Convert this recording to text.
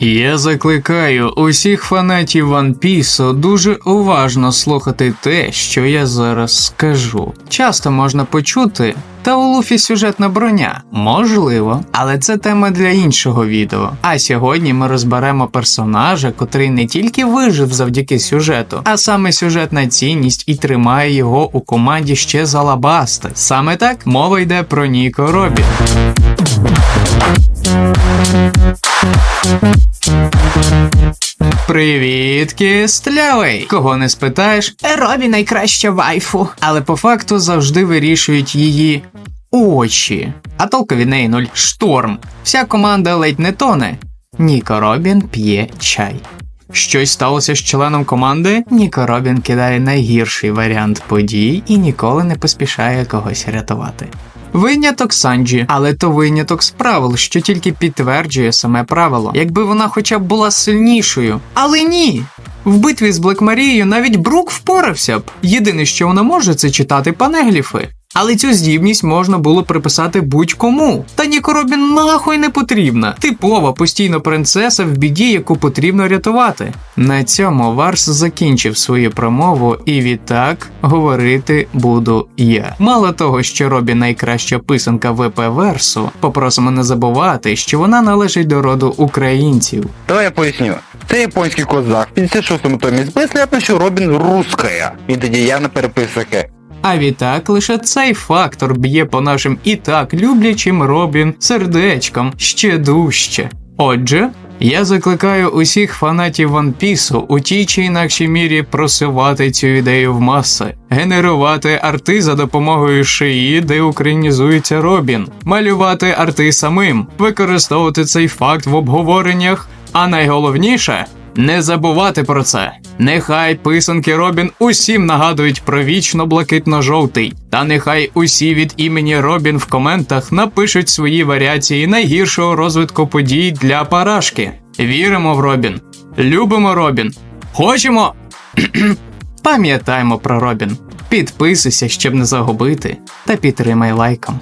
Я закликаю усіх фанатів One Piece дуже уважно слухати те, що я зараз скажу. Часто можна почути. Та у Луфі сюжетна броня. Можливо, але це тема для іншого відео. А сьогодні ми розберемо персонажа, котрий не тільки вижив завдяки сюжету, а саме сюжетна цінність і тримає його у команді ще з Алабасти. Саме так мова йде про Ніко Робі. Привіт, кістлявий! Кого не спитаєш, Робі найкраща вайфу. Але по факту завжди вирішують її очі. А толку від неї нуль шторм. Вся команда ледь не тоне. Ніко Робін п'є чай. Щось сталося з членом команди. Ніко Робін кидає найгірший варіант подій і ніколи не поспішає когось рятувати. Виняток Санджі, але то виняток з правил, що тільки підтверджує саме правило, якби вона хоча б була сильнішою. Але ні. В битві з Блекмарією навіть Брук впорався б. Єдине, що вона може, це читати панегліфи. Але цю здібність можна було приписати будь-кому. Та Ніко Робін нахуй не потрібна. Типова постійно принцеса в біді, яку потрібно рятувати. На цьому Варс закінчив свою промову, і відтак говорити буду я. Мало того, що Робі найкраща писанка ВП Версу, попросимо не забувати, що вона належить до роду українців. Давай я поясню. Це японський козак. В 56-му томі з ляпно, що Робін руская. Він тоді явно переписує. А відтак лише цей фактор б'є по нашим і так люблячим Робін сердечкам ще дужче. Отже, я закликаю усіх фанатів One Piece у тій чи інакшій мірі просувати цю ідею в маси, генерувати арти за допомогою шиї, де українізується Робін, малювати арти самим, використовувати цей факт в обговореннях, а найголовніше не забувати про це. Нехай писанки Робін усім нагадують про вічно блакитно-жовтий. Та нехай усі від імені Робін в коментах напишуть свої варіації найгіршого розвитку подій для парашки. Віримо в Робін, любимо Робін, хочемо. Пам'ятаємо про Робін. Підписуйся, щоб не загубити, та підтримай лайком.